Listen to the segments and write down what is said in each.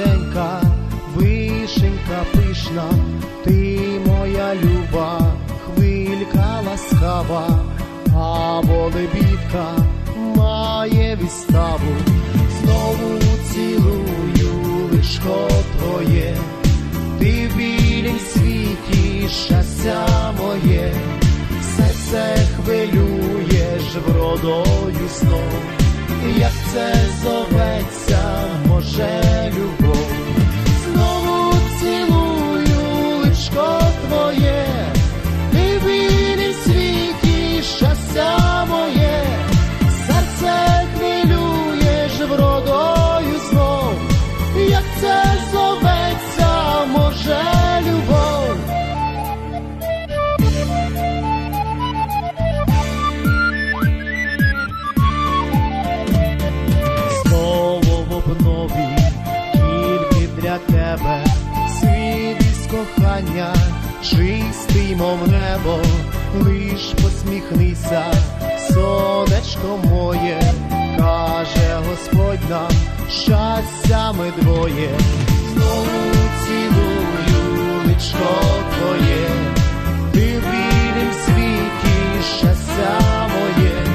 молоденька, вишенька пишна, ти моя люба, хвилька ласкава, а волебідка має відставу, знову цілую лишко твоє, ти в білім світі щастя моє, все це хвилюєш вродою знов, як це зо. Чистий, мов небо, лиш посміхнися, сонечко моє, каже Господь нам, щастя ми двоє, знову цілую личко твоє, ти в білім світі, щастя моє.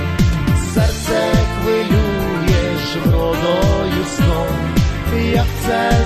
Серце хвилюєш вродою сном, як це